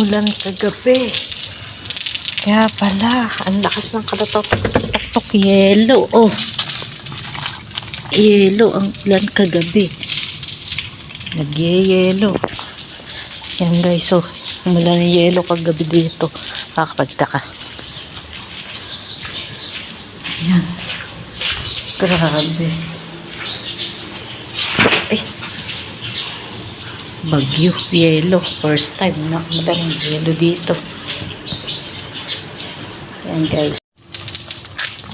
umulan kagabi. Kaya pala, ang lakas ng katatok-tok yelo. Oh. Yelo ang ulan kagabi. Nagyeyelo. Yan guys, oh. Umulan ng yelo kagabi dito. Kakapagtaka. Yan. Grabe. Ay. Bagyo, yelo. First time na umulan ng yelo dito. Yan guys.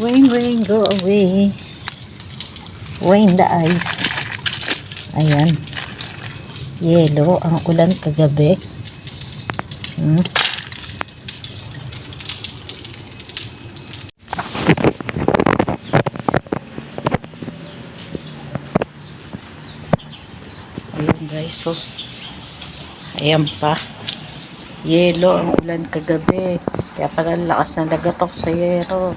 Rain, rain, go away. Rain the ice. Ayan. Yelo ang ulan kagabi. Hmm. Ayan guys, so ayan pa. Yelo ang ulan kagabi. Kaya pala lakas ng lagatok sa yero.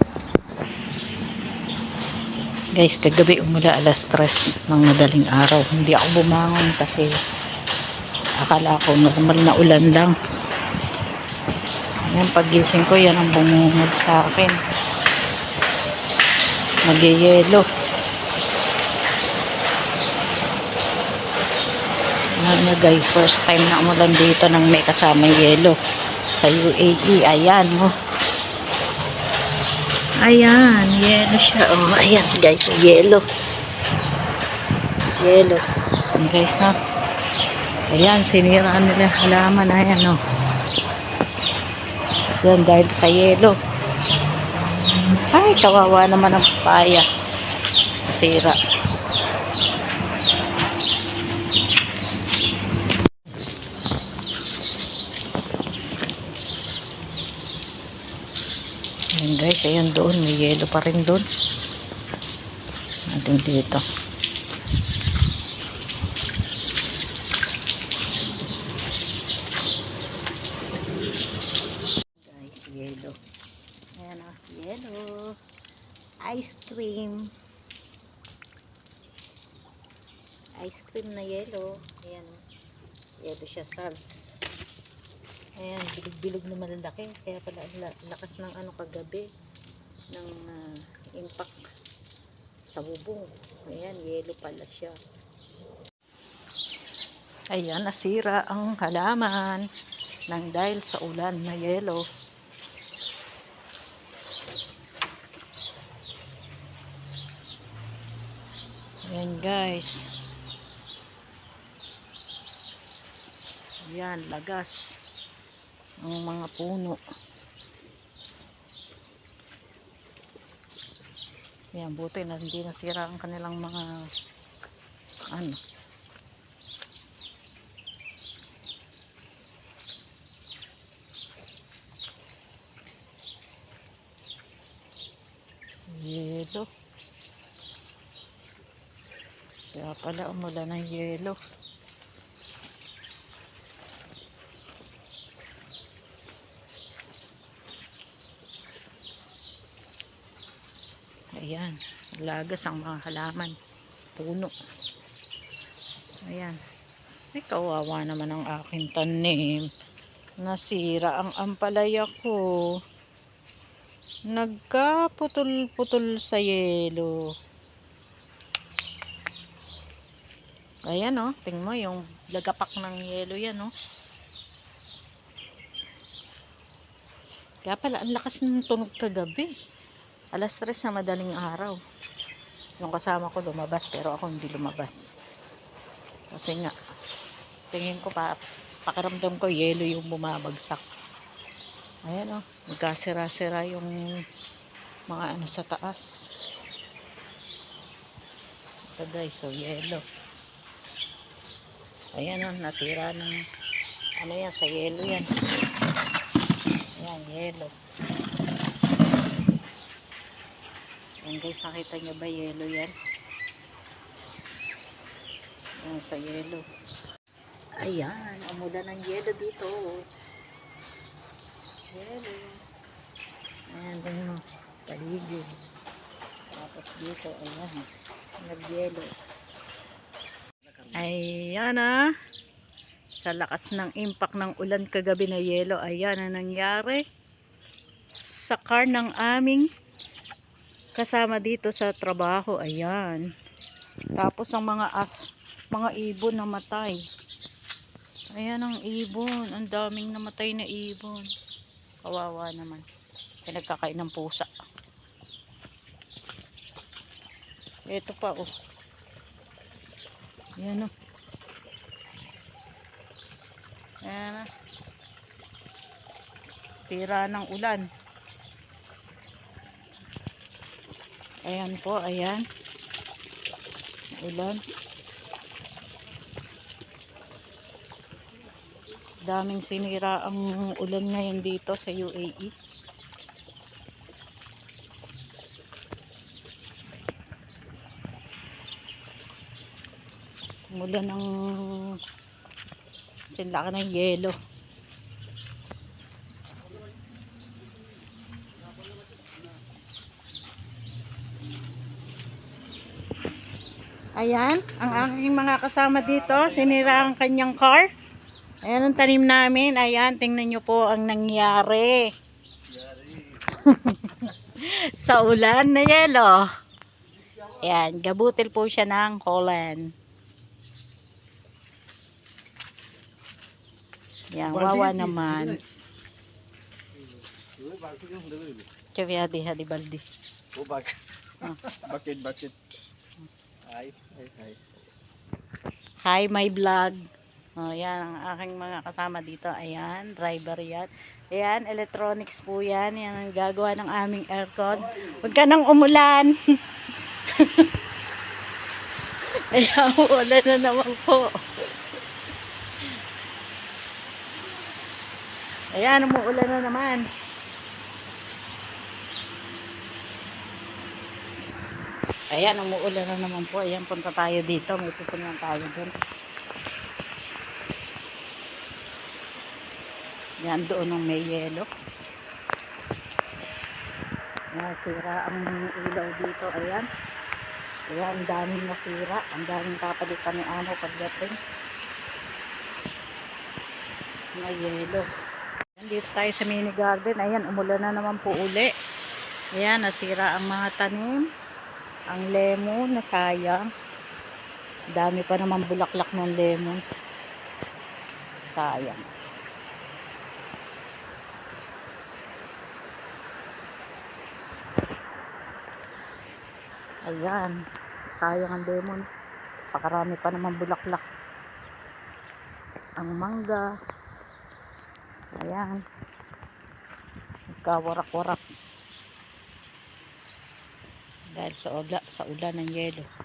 Guys, kagabi umula alas 3 ng madaling araw. Hindi ako bumangon kasi akala ko normal na ulan lang. Ayan, pagising ko, yan ang bumungod sa akin. Magyayelo. Ayan na guys, first time na umulan dito nang may kasama yelo sa UAE. Ayan, oh. Ayan, yelo siya. Oh, ayan guys, yelo. Yelo. Ayan guys, ha. Ayan, siniraan nila halaman. Ayan, oh. Yan, dahil sa yelo. Ay, kawawa naman ang papaya. Nasira. Ayan guys, ayan doon. May yelo pa rin doon. Natin dito. Guys, yelo. Ayan o, yelo. Ice cream. Ice cream na yelo. Ayan o. Yelo siya salts. Ayan, bilog-bilog na malalaki. Kaya pala lakas ng ano kagabi ng ah, impact sa bubong. Ayan, yelo pala siya. Ayan, nasira ang halaman ng dahil sa ulan na yelo. Ayan guys. Ayan, lagas ang mga puno. Ayan, buti na hindi nasira ang kanilang mga ano. Yelo. Kaya pala umulan ng yelo. Ayan, lagas ang mga halaman. Puno. Ayan. Ay, kawawa naman ang aking tanim. Nasira ang ampalaya ko. Nagkaputol-putol sa yelo. Ayan oh, tingnan mo yung lagapak ng yelo yan oh. Kaya pala, ang lakas ng tunog kagabi. Alas 3 na madaling araw. Yung kasama ko lumabas, pero ako hindi lumabas. Kasi nga, tingin ko pa, pakiramdam ko, yelo yung bumabagsak. Ayan o, oh, nagkasira-sira yung mga ano sa taas. Ito guys, so yelo. Ayan o, nasira ng, ano yan, sa yelo yan. Ayan, yelo. Ayan guys, nakita nyo ba yelo yan? Ayan sa yelo. Ayan, umulan ng yelo dito. Yelo. Ayan, tingnan mo. Paligid. Tapos dito, ayan. Nag-yelo. Ayan ah. Sa lakas ng impact ng ulan kagabi na yelo. Ayan ang nangyari sa car ng aming kasama dito sa trabaho. Ayan. Tapos ang mga as- mga ibon namatay. Ayan ang ibon. Ang daming namatay na ibon. Kawawa naman. Pinagkakain ng pusa. Ito pa oh. Ayan oh. Ayan na. Sira ng ulan. Ayan po, ayan. Ulan. Daming sinira ang ulan ngayon dito sa UAE. Mula ng sila ka ng yelo. Ayan, ang aking mga kasama dito, sinira ang kanyang car. Ayan ang tanim namin. Ayan, tingnan nyo po ang nangyari. Sa ulan na yelo. Ayan, gabutil po siya ng Holland. Yan, wawa naman. Kaya di hadi baldi. Oh, bak Ah. Bakit, bakit? Ay, ay. Hi, my vlog. Oh, yan ang aking mga kasama dito. Ayan, driver yan. Ayan, electronics po yan. Yan ang gagawa ng aming aircon. Huwag ka nang umulan. Ayan, uulan na naman po. Ayan, umuulan na naman. Ayan, umuulan na naman po. Ayan, punta tayo dito. May pupunyan tayo dun. Yan, doon ang may yelo. Nasira ang ilaw dito. Ayan. Ayan, ang daming nasira. Ang daming papalitan ni amo pagdating. May yelo. Ayan, dito tayo sa mini garden. Ayan, umulan na naman po uli. Ayan, nasira ang mga tanim. Ang lemon, nasayang. Dami pa naman bulaklak ng lemon. Sayang. Ayan. Sayang ang lemon. Pakarami pa naman bulaklak. Ang mangga. Ayan. Nagkawarak-warak. Dahil sa, ula, sa ulan ng yelo.